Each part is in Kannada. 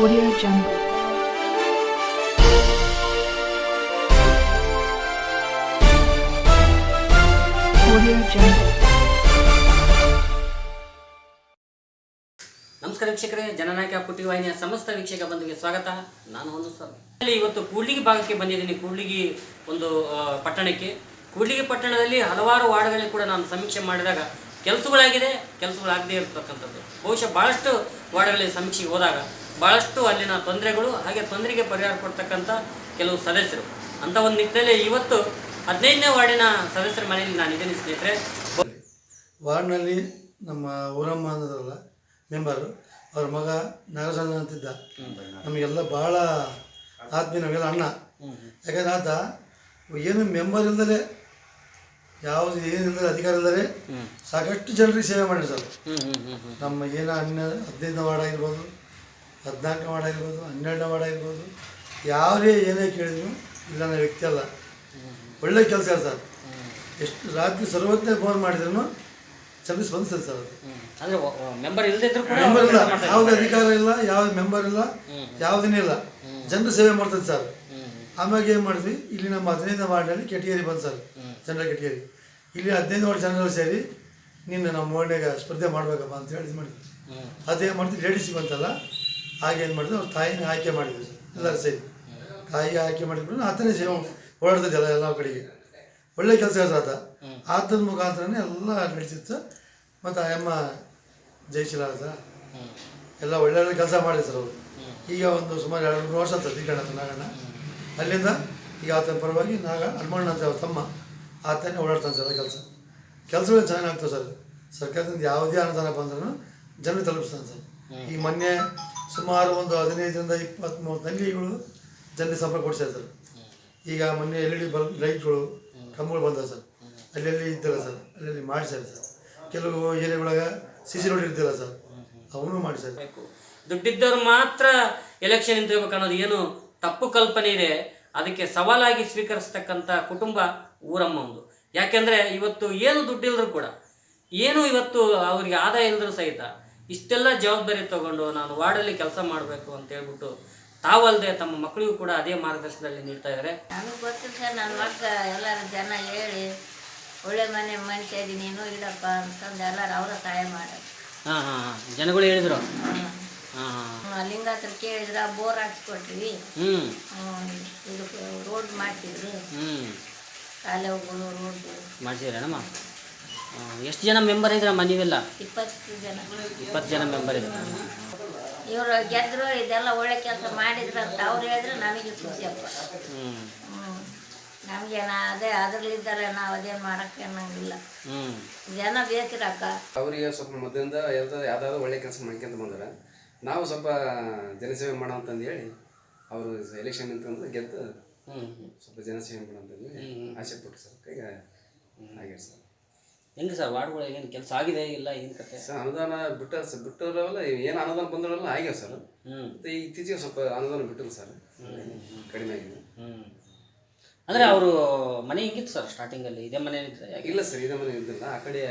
Audio Jungle. ನಮಸ್ಕಾರ ವೀಕ್ಷಕರೇ, ಜನನಾಯಕ ಪುಟಿ ವಾಹಿನಿಯ ಸಮಸ್ತ ವೀಕ್ಷಕ ಬಂಧುಗೆ ಸ್ವಾಗತ. ನಾನು ಒಂದು ಸರ್ ಇವತ್ತು ಕೂಡ್ಲಿಗಿ ಭಾಗಕ್ಕೆ ಬಂದಿದ್ದೀನಿ, ಕೂಡ್ಲಿಗಿ ಒಂದು ಪಟ್ಟಣಕ್ಕೆ. ಕೂಡ್ಲಿಗಿ ಪಟ್ಟಣದಲ್ಲಿ ಹಲವಾರು ವಾರ್ಡ್ಗಳಲ್ಲಿ ಕೂಡ ನಾನು ಸಮೀಕ್ಷೆ ಮಾಡಿದಾಗ ಕೆಲಸಗಳಾಗಿದೆ, ಕೆಲಸಗಳಾಗದೇ ಇರತಕ್ಕಂಥದ್ದು. ಬಹುಶಃ ಭಾಳಷ್ಟು ವಾರ್ಡ್ಗಳಲ್ಲಿ ಸಮೀಕ್ಷೆಗೆ ಹೋದಾಗ ಭಾಳಷ್ಟು ಅಲ್ಲಿನ ತೊಂದರೆಗಳು ಹಾಗೆ ತೊಂದರೆಗೆ ಪರಿಹಾರ ಕೊಡ್ತಕ್ಕಂಥ ಕೆಲವು ಸದಸ್ಯರು. ಅಂತ ಒಂದು ನಿಟ್ಟಿನಲ್ಲಿ ಇವತ್ತು ಹದಿನೈದನೇ ವಾರ್ಡಿನ ಸದಸ್ಯರ ಮನೆಯಲ್ಲಿ ನಾನು ಇದ್ದೀನಿ ಸ್ನೇಹಿತರೆ. ವಾರ್ಡ್ನಲ್ಲಿ ನಮ್ಮ ಊರಮ್ಮ ಅನ್ನೋದ್ರಲ್ಲ ಮೆಂಬರು ಅವ್ರ ಮಗ ನಾಗಸಣ್ಣ ಅಂತಿದ್ದ. ನಮಗೆಲ್ಲ ಭಾಳ ಆತ್ಮೀಯ ನಮಗೆಲ್ಲ ಅಣ್ಣ. ಯಾಕಂದ್ರೆ ಆತ ಏನು ಮೆಂಬರ್ ಇಲ್ದಲೆ ಯಾವುದು ಏನಿಲ್ಲದೆ ಅಧಿಕಾರ ಇಲ್ಲದೆ ಸಾಕಷ್ಟು ಜನರಿಗೆ ಸೇವೆ ಮಾಡಿರಿ ಸರ್ ಹ್ಞೂ ಹ್ಞೂ ಹ್ಞೂ ಹ್ಞೂ ನಮ್ಮ ಏನು ಅಣ್ಣ ಹದಿನೈದನೇ ವಾರ್ಡ್ ಆಗಿರ್ಬೋದು ಹದಿನಾಲ್ಕನೇ ವಾರ್ಡ್ ಆಗಿರ್ಬೋದು ಹನ್ನೆರಡನೇ ವಾರ್ಡ್ ಆಗಿರ್ಬೋದು ಯಾರೇ ಏನೇ ಕೇಳಿದ್ರು ಇಲ್ಲ ನನ್ನ ವ್ಯಕ್ತಿ ಅಲ್ಲ. ಒಳ್ಳೆ ಕೆಲಸ ಸರ್? ಎಷ್ಟು ರಾತ್ರಿ ಸರ್ವಜ್ಞ ಫೋನ್ ಮಾಡಿದ್ರು ಸರ್ವಿಸ್ ಬಂದಿಸ್ತದೆ ಸರ್ ಅದು. ಮೆಂಬರ್ ಇಲ್ಲ. ಯಾವ್ದು ಅಧಿಕಾರ ಇಲ್ಲ ಯಾವ ಮೆಂಬರ್ ಇಲ್ಲ ಯಾವುದನ್ನೇ ಇಲ್ಲ. ಜನರ ಸೇವೆ ಮಾಡ್ತದೆ ಸರ್. ಆಮ್ಯಾಗ ಏನು ಮಾಡಿದ್ವಿ? ಇಲ್ಲಿ ನಮ್ಮ ಹದಿನೈದನೇ ವಾರ್ಡ್ನಲ್ಲಿ ಕೆಟಗೇರಿ ಬಂದು ಸರ್. ಜನರ ಕೆಟಗರಿ. ಇಲ್ಲಿ ಹದಿನೈದು ವಾರ್ಡ್ ಜನರು ಸೇರಿ ನಿನ್ನ ನಮ್ಮ ಮೋಡಿಗೆ ಸ್ಪರ್ಧೆ ಮಾಡ್ಬೇಕಪ್ಪ ಅಂತ ಹೇಳಿ ಇದು ಮಾಡಿದ್ವಿ ಅದೇ ಮಾಡ್ತೀವಿ. ಲೇಡೀಸ್ ಬಂತಲ್ಲ ಹಾಗೆ ಏನು ಮಾಡಿದ್ರು, ಅವ್ರ ತಾಯಿನ ಆಯ್ಕೆ ಮಾಡಿದ್ರು ಎಲ್ಲರೂ ಸೇರಿ. ತಾಯಿಗೆ ಆಯ್ಕೆ ಮಾಡಿದ್ರು ಆತನೇ ಸೇವೆ ಓಡಾಡ್ತಿದ್ದಲ್ಲ ಎಲ್ಲ ಕಡೆಗೆ. ಒಳ್ಳೆ ಕೆಲಸ ಆತ. ಆತನ ಮುಖಾಂತರನೇ ಎಲ್ಲ ನಡೀತಿತ್ತು ಮತ್ತು ಆ ಅಮ್ಮ ಜಯಶೀಲ ಆತ. ಎಲ್ಲ ಒಳ್ಳೆ ಕೆಲಸ ಮಾಡಿದ್ರು ಸರ್ ಅವರು. ಈಗ ಒಂದು ಸುಮಾರು ಎರಡು ಮೂರು ವರ್ಷ ತೀಕಣ್ಣ ಅಂತ ನಾಗಣ್ಣ. ಅಲ್ಲಿಂದ ಈಗ ಆತನ ಪರವಾಗಿ ನಾಗ ಹನುಮಣ್ಣ ಅಂತ ಅವ್ರ ತಮ್ಮ ಆತನೇ ಓಡಾಡ್ತಾನೆ ಸರ್ ಕೆಲಸ. ಕೆಲಸಗಳು ಚೆನ್ನಾಗಿ ಆಗ್ತವೆ ಸರ್? ಸರ್ಕಾರದಿಂದ ಯಾವುದೇ ಅನುದಾನ ಬಂದ್ರೂ ಜನರಿಗೆ ತಲುಪಿಸ್ತಾನೆ ಸರ್. ಈ ಮೊನ್ನೆ ಸುಮಾರು ಒಂದು ಹದಿನೈದರಿಂದ ಇಪ್ಪತ್ತ್ ಮೂವತ್ತು ನಲ್ಲಿಗಳು ಜನರಿಗೆ ಸಂಪರ್ಕ ಕೊಡ್ತಾರೆ ಸರ್. ಈಗ ಮೊನ್ನೆ ಎಲ್ ಇ ಡಿ ಬಲ್ಬ್ ಲೈಟ್ಗಳು ಕಂಬಗಳು ಬಂದವೆ ಸರ್. ಅಲ್ಲೆಲ್ಲಿ ಇದ್ದಿಲ್ಲ ಸರ್. ಅಲ್ಲೆಲ್ಲಿ ಮಾಡಿಸ್ಯಾರ ಸರ್. ಕೆಲವು ಏರಿಯಾಗಳಾಗ ಸಿ ಸಿ ರೋಡ್ ಇರ್ತಿಲ್ಲ ಸರ್. ಅವನು ಮಾಡಿಸ್ಯಾರ. ದುಡ್ಡಿದ್ದವ್ರು ಮಾತ್ರ ಎಲೆಕ್ಷನ್ ನಿಂತಿರ್ಬೇಕು ಅನ್ನೋದು ಏನು ತಪ್ಪು ಕಲ್ಪನೆ ಇದೆ. ಅದಕ್ಕೆ ಸವಾಲಾಗಿ ಸ್ವೀಕರಿಸ್ತಕ್ಕಂಥ ಕುಟುಂಬ ಊರಮ್ಮ ಒಂದು. ಯಾಕೆಂದ್ರೆ ಇವತ್ತು ಏನು ದುಡ್ಡಿಲ್ಲದ್ರು ಕೂಡ, ಏನು ಇವತ್ತು ಅವರಿಗೆ ಆದಾಯ ಇಲ್ಲದರೂ ಸಹಿತ ಇಷ್ಟೆಲ್ಲ ಜವಾಬ್ದಾರಿ ತಗೊಂಡು ನಾನು ವಾರ್ಡಲ್ಲಿ ಕೆಲಸ ಮಾಡಬೇಕು ಅಂತ ಹೇಳ್ಬಿಟ್ಟು ತಾವಲ್ಲದೆ ತಮ್ಮ ಮಕ್ಕಳಿಗೂ ಕೂಡ ಅದೇ ಮಾರ್ಗದರ್ಶನದಲ್ಲಿ ನೀಡ್ತಾ ಇದ್ದಾರೆ. ನನಗೆ ಗೊತ್ತಿಲ್ಲ ಸರ್ ನನ್ನ ಮಕ್ಕ ಎಲ್ಲರೂ ಜನ ಹೇಳಿ ಒಳ್ಳೆ ಮನೆ ಮನುಷ್ಯ ಇದ್ದೀನಿ ನೀನು ಇಲ್ಲಪ್ಪ ಅಂತಂದು ಎಲ್ಲರೂ ಅವರ ಸಹಾಯ ಮಾಡ ಹಾಂ ಹಾಂ ಹಾಂ. ಜನಗಳು ಹೇಳಿದ್ರು. ಹಾಂ ಹಾಂ. ಲಿಂಗಾತ್ರ ಕೇಳಿದ್ರ ಬೋರ್ ಹಾಕ್ಸ್ಕೊಟ್ವಿ. ಹ್ಞೂ ಇದಕ್ಕೆ ರೋಡ್ ಮಾಡ್ತಿದ್ರು ಹ್ಞೂ ಹೋಗೋದು ರೋಡ್ ಮಾಡಿಸಿದ್ರೇನಮ್ಮ? ಎಷ್ಟು ಜನ ಮೆಂಬರ್ ಇದ್ರಮ್ಮ ನೀವೆಲ್ಲ ಇಪ್ಪತ್ತು ಜನ. ಇಪ್ಪತ್ತು ಜನ ಮೆಂಬರ್ ಇದ್ದಾರೆ? ಇವರು ಗೆದ್ರು ಇದೆಲ್ಲ ಒಳ್ಳೆ ಕೆಲಸ ಮಾಡಿದ್ರು ಅಂತ ಅವ್ರು ಹೇಳಿದ್ರೆ ನಮಗೆ ಖುಷಿಯಪ್ಪ ಹ್ಞೂ ಹ್ಞೂ ನಮಗೆ ನಾ ಅದೇ ಅದ್ರಲ್ಲಿದ್ದಾರೆ ನಾವು ಅದೇ ಮಾಡೋಕ್ಕೆ ಅನ್ನಂಗಿಲ್ಲ. ಹ್ಞೂ ಜನ ಬೇಕಿರಕ್ಕ ಅವರಿಗೆ ಸ್ವಲ್ಪ ಮೊದಲಿಂದ ಯಾವ್ದಾದ್ರು ಯಾವ್ದಾದ್ರು ಒಳ್ಳೆ ಕೆಲಸ ಮಾಡ್ಕೊಂತ ಬಂದ್ರೆ. ನಾವು ಸ್ವಲ್ಪ ಜನಸೇವೆ ಮಾಡೋ ಅಂತಂದು ಹೇಳಿ ಅವರು ಎಲೆಕ್ಷನ್ ನಿಂತಂದ್ರೆ ಗೆದ್ದು ಹ್ಞೂ ಸ್ವಲ್ಪ ಜನಸೇವೆ ಸೇವೆ ಅಂತಂದು ಆಸೆ ಪಟ್ಟು ಸರ್ ಕೈಗೆ ಹಾಗೆ ಸರ್ ಹೆಂಗೆ ಸರ್ ವಾರ್ಡ್ಗಳು ಏನು ಕೆಲಸ ಆಗಿದೆ ಇಲ್ಲ ಏನು ಕತೆ? ಸರ್ ಅನುದಾನ ಬಿಟ್ಟ ಸರ್ ಬಿಟ್ಟವರಲ್ಲ ಏನು ಅನುದಾನ ಬಂದವರೆಲ್ಲ ಆಗ್ಯಾವ ಸರ್. ಹ್ಞೂ ಮತ್ತು ಇತ್ತೀಚೆಗೆ ಸ್ವಲ್ಪ ಅನುದಾನ ಬಿಟ್ಟರು ಸರ್. ಕಡಿಮೆ ಆಗಿದೆ. ಹ್ಞೂ ಅಂದರೆ ಅವರು ಮನೆ ಹಿಂಗಿತ್ತು ಸರ್ ಸ್ಟಾರ್ಟಿಂಗಲ್ಲಿ ಇದೇ ಮನೆ ಇಲ್ಲ ಸರ್ ಇದೇ ಮನೆ ಇದ್ದಿಲ್ಲ. ಆ ಕಡೆ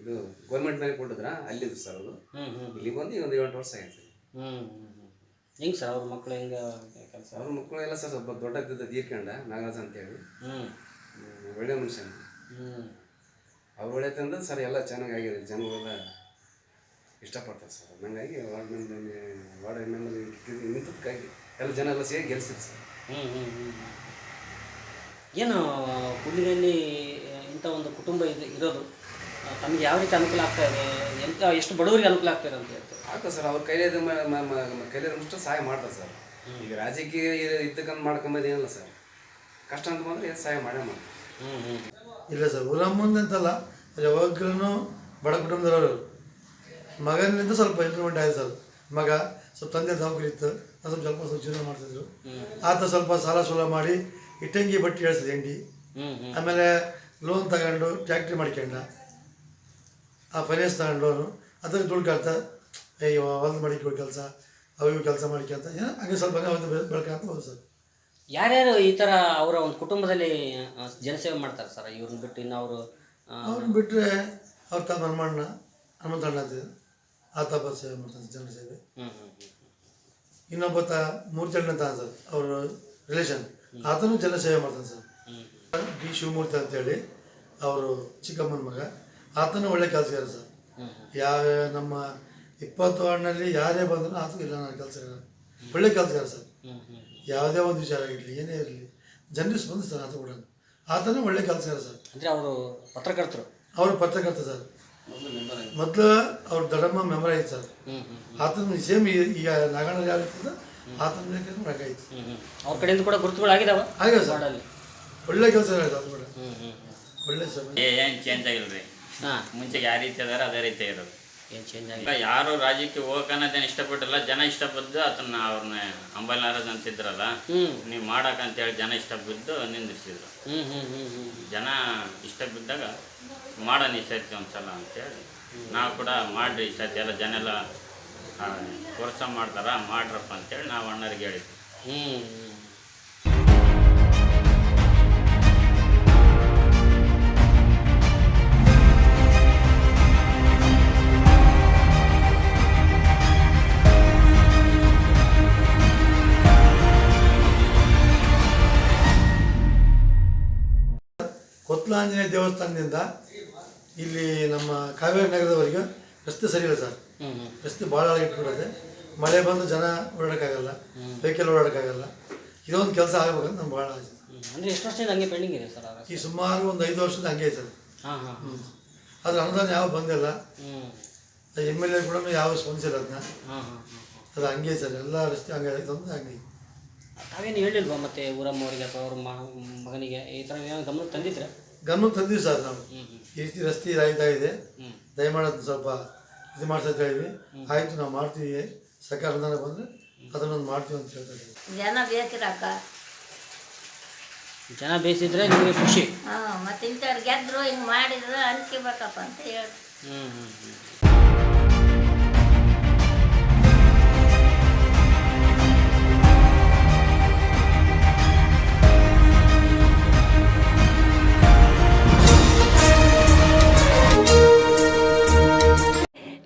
ಇದು ಗೌರ್ಮೆಂಟ್ ಮನೆ ಕೊಟ್ಟಿದ್ರ ಅಲ್ಲಿದ್ದು ಸರ್ ಅದು. ಹ್ಞೂ ಹ್ಞೂ ಇಲ್ಲಿ ಬಂದು ಈಗ ಒಂದು ಏಳೆಂಟು ವರ್ಷ ಆಯ್ತು. ಹ್ಞೂ ಹ್ಞೂ ಹೆಂಗೆ ಸರ್ ಅವ್ರ ಮಕ್ಕಳು ಹೆಂಗೆ ಕೆಲಸ? ಅವ್ರ ಮಕ್ಕಳು ಎಲ್ಲ ಸರ್ ಸ್ವಲ್ಪ ದೊಡ್ಡದಿದ್ದ ತೀರ್ಕೊಂಡ ನಾಗರಾಜ್ ಅಂತೇಳಿ. ಹ್ಞೂ ಒಳ್ಳೆ ಮನುಷ್ಯ. ಹ್ಞೂ ಅವ್ರು ಒಳ್ಳೆತಂದ್ರೆ ಸರ್ ಎಲ್ಲ ಚೆನ್ನಾಗಿ ಆಗಿದೆ. ಜನಗಳೆಲ್ಲ ಇಷ್ಟಪಡ್ತಾರೆ ಸರ್. ಹಂಗಾಗಿ ವಾರ್ಡ್ ಮೆಂಬರ್ ವಾರ್ಡ್ ಮೆಂಬರ್ ನಿಂತದಕ್ಕಾಗಿ ಎಲ್ಲ ಜನ ಎಲ್ಲ ಸೇರಿ ಗೆಲ್ಸಿದ್ರು ಸರ್. ಹ್ಞೂ ಹ್ಞೂ ಹ್ಞೂ ಏನು ಹುಲ್ಲಿನಲ್ಲಿ ಇಂಥ ಒಂದು ಕುಟುಂಬ ಇದು ಇರೋದು ತಮಗೆ ಯಾವ ರೀತಿ ಅನುಕೂಲ ಆಗ್ತಾ ಇದೆ? ಎಂಥ ಎಷ್ಟು ಬಡವರಿಗೆ ಅನುಕೂಲ ಆಗ್ತಾ ಇದೆ ಅಂತ ಹೇಳ್ತಾರೆ? ಆಗ್ತದೆ ಸರ್ ಅವ್ರ ಕೈಲಿದ ಮುಷ್ಟು ಸಹಾಯ ಮಾಡ್ತಾರೆ ಸರ್. ಈಗ ರಾಜಕೀಯ ಇದ್ದಕ್ಕಂತ ಮಾಡ್ಕೊಂಬೋದೇನಲ್ಲ ಸರ್. ಕಷ್ಟ ಅಂತ ಬಂದರೆ ಸಹಾಯ ಮಾಡೇ ಮಾಡ್ತಾರೆ. ಹ್ಞೂ ಹ್ಞೂ ಇಲ್ಲ ಸರ್ ಊರಮ್ಮಂದು ಅಂತಲ್ಲ ಯಾವಾಗ್ಲೂ ಬಡ ಕುಟುಂಬದವರು. ಮಗನಿಂದ ಸ್ವಲ್ಪ ಇಂಪ್ರೂವ್ಮೆಂಟ್ ಆಯಿತು ಸರ್. ಮಗ ಸ್ವಲ್ಪ ತಂದೆ ಇತ್ತು ಅದು ಸ್ವಲ್ಪ ಸ್ವಲ್ಪ ಸ್ವಲ್ಪ ಜೀವನ ಮಾಡ್ತಿದ್ರು. ಆತ ಸ್ವಲ್ಪ ಸಾಲ ಸೂಲ ಮಾಡಿ ಇಟ್ಟಂಗಿ ಬಟ್ಟೆ ಹೇಳ್ತದೆ ಎಂಡಿ ಆಮೇಲೆ ಲೋನ್ ತಗೊಂಡು ಟ್ಯಾಕ್ಟ್ರಿ ಮಾಡ್ಕೊಂಡ. ಆ ಫೈನಾನ್ಸ್ ತಗೊಂಡು ಲೋನು ಅದಕ್ಕೆ ದುಡ್ಡು ಕಳ್ತಾ ಅಯ್ಯೋ ಹೊಲ್ದು ಮಡಿಕೆ ಕೆಲಸ ಅವು ಕೆಲಸ ಮಾಡ್ಕೊಂತ ಏನೋ ಹಂಗೆ ಸ್ವಲ್ಪ ಹಂಗೆ ಬೆಳ್ಕೊಂತ ಹೋದ್ ಸರ್. ಯಾರ್ಯಾರು ಈ ಥರ ಅವರ ಒಂದು ಕುಟುಂಬದಲ್ಲಿ ಜನಸೇವೆ ಮಾಡ್ತಾರೆ ಸರ್? ಇವ್ರನ್ನ ಬಿಟ್ಟು ಇನ್ನು ಅವರು ಅವ್ರನ್ನ ಬಿಟ್ಟರೆ ಅವ್ರ ತಮ್ಮ ಹನುಮಣ್ಣ ಹನುಮಂತಣ್ಣ ಅಂತಿದ್ರು ಆತ ಬಸ್ ಸೇವೆ ಮಾಡ್ತಾರೆ ಜನಸೇವೆ. ಸೇವೆ ಇನ್ನೊಬ್ಬ ತ ಹ್ಞೂ ಇನ್ನೊಬ್ಬತ್ತ ಮೂರ್ತಿ ಅಂತ ಸರ್ ಅವ್ರ ರಿಲೇಷನ್ ಆತನು ಜನಸೇವೆ ಮಾಡ್ತಾನೆ ಸರ್. ಬಿ ಶಿವಮೂರ್ತಿ ಅಂತೇಳಿ ಅವರು ಚಿಕ್ಕಮ್ಮನ ಮಗ. ಆತನು ಒಳ್ಳೆ ಕೆಲಸಗಾರ ಸರ್. ಯಾವ ನಮ್ಮ ಇಪ್ಪತ್ತು ವಾರ್ಡ್ನಲ್ಲಿ ಯಾರೇ ಬಂದರೂ ಆತನು ಇಲ್ಲ ನನ್ನ ಕೆಲಸಗಾರ. ಒಳ್ಳೆ ಕೆಲಸಗಾರ ಸರ್. ಯಾವುದೇ ಒಂದು ವಿಚಾರ ಆಗಿರಲಿ ಏನೇ ಇರಲಿ ಜನರು ಸ್ಪಂದಿಸ್ತಾರೆ ಆತ ಕೂಡ. ಆತನೇ ಒಳ್ಳೆ ಇರೋ ಸರ್? ಅಂದರೆ ಅವರು ಪತ್ರಕರ್ತರು. ಅವರು ಪತ್ರಕರ್ತ ಸರ್. ಮೊದಲು ಅವ್ರ ದಡಮ್ಮ ಮೆಮರ ಆಯ್ತು ಸರ್ ಆತನ ಸೇಮ್ ಈಗ ನಾಗಣ್ಣ ಯಾವ ಇರ್ತದ ಆತನ ಆಯ್ತು. ಅವ್ರ ಕಡೆಯಿಂದ ಕೂಡ ಗುರುತುಗಳು ಆಗಿದಾವ ಆಗ್ಯಾವ ಸರ್ ಒಳ್ಳೆ ಕೆಲಸ ಆಯ್ತು ಅದು ಕೂಡ. ಒಳ್ಳೆ ಸರ್. ಏನು ಚೇಂಜ್ ಆಗಿಲ್ಲ ರೀ ಹಾಂ. ಮುಂಚೆಗೆ ಯಾವ ರೀತಿ ಅದಾರ ಅದೇ ರೀತಿ ಇರೋದು ಏನು ಚೇಂಜ್ ಯಾರು ರಾಜ್ಯಕ್ಕೆ ಹೋಗಕ್ಕನ್ನೋದೇನು ಇಷ್ಟಪಟ್ಟಿಲ್ಲ. ಜನ ಇಷ್ಟಪದ್ದು ಅದನ್ನ ಅವ್ರನ್ನ ಅಂಬಲ್ನಾರದ್ ಅಂತಿದ್ರಲ್ಲ ಹ್ಞೂ ನೀವು ಮಾಡಕ್ಕಂತೇಳಿ ಜನ ಇಷ್ಟಬಿದ್ದು ನಿಂದಿಸಿದ್ರು ಹ್ಞೂ ಹ್ಞೂ ಹ್ಞೂ ಹ್ಞೂ ಜನ ಇಷ್ಟ ಬಿದ್ದಾಗ ಮಾಡೋಣ ಈ ಸರ್ತಿ ಒಂದ್ಸಲ ಅಂತೇಳಿ ನಾವು ಕೂಡ ಮಾಡ್ರಿ ಈ ಸರ್ತಿ ಎಲ್ಲ ಜನ ಎಲ್ಲ ಕೋರ್ಸ ಮಾಡ್ತಾರ ಮಾಡ್ರಪ್ಪ ಅಂತೇಳಿ ನಾವು ಅಣ್ಣರಿಗೆ ಹೇಳಿದ್ವಿ. ಕೊತ್ಲಾಂಜನೇಯ ದೇವಸ್ಥಾನದಿಂದ ಇಲ್ಲಿ ನಮ್ಮ ಕಾವೇರಿ ನಗರದವರೆಗೆ ರಸ್ತೆ ಸರಿ. ಇಲ್ಲ ಸರ್ ರಸ್ತೆ ಭಾಳ ಇಟ್ಬಿಡುತ್ತೆ ಮಳೆ ಬಂದು ಜನ ಓಡಾಡೋಕ್ಕಾಗಲ್ಲ ವೆಹಿಕಲ್ ಓಡಾಡೋಕ್ಕಾಗಲ್ಲ. ಇದೊಂದು ಕೆಲಸ ಆಗ್ಬೇಕಂತ ನಮ್ಗೆ ಭಾಳ ಆಸೆ. ಅಂದರೆ ಎಷ್ಟು ವರ್ಷದಿಂದ ಹಂಗೆ ಪೆಂಡಿಂಗ್ ಇದೆ ಸರ್ ಈ ಸುಮಾರು ಒಂದು ಐದು ವರ್ಷದ ಹಂಗೆ ಐತೆ ಸರ್. ಹಾಂ ಹಾಂ ಅದ್ರ ಅನುದಾನ ಯಾವ ಬಂದಿಲ್ಲ. ಎಂ ಎಲ್ ಎ ಕೂಡ ಯಾವ ಸ್ಪಂದಿಸಿಲ್ಲ ಅದನ್ನ ಅದು ಹಂಗೆ ಸರ್ ಎಲ್ಲ ರಸ್ತೆ ಹಂಗೆ ಅಂತ ಹಂಗೆ. ತಾವೇನು ಹೇಳಿಲ್ವಾ ಮತ್ತೆ ಊರಮ್ಮವರಿಗೆ ಅಥವಾ ಅವ್ರ ಮಗನಿಗೆ ಈ ಥರ ಏನೋ ಗಮನ ತಂದಿದ್ರೆ? ಗಮನಕ್ಕೆ ತಂದೀವಿ ಸರ್ ನಾವು. ಈ ರೀತಿ ರಸ್ತೆ ಇದಾಗ್ತಾ ಇದೆ ಹ್ಞೂ ದಯಮಾಡಿ ಅದನ್ನ ಸ್ವಲ್ಪ ಇದು ಮಾಡ್ತಾ ಹೇಳಿವಿ ಆಯ್ತು ನಾವು ಮಾಡ್ತೀವಿ. ಸರ್ಕಾರ ಅನುದಾನ ಬಂದರೆ ಅದನ್ನೊಂದು ಮಾಡ್ತೀವಿ ಅಂತ ಹೇಳ್ತಾ ಇದ್ದೀವಿ ಜನ ಬೇಕಿರಕ್ಕ ಜನ ಬೇಯಿಸಿದ್ರೆ ನಿಮಗೆ ಖುಷಿ. ಹಾಂ ಮತ್ತೆ ಇಂಥವ್ರು ಗೆದ್ದರು ಹಿಂಗೆ ಮಾಡಿದ್ರು ಅನ್ಸಿಬೇಕಪ್ಪ ಅಂತ ಹೇಳಿ ಹ್ಞೂ ಹ್ಞೂ ಹ್ಞೂ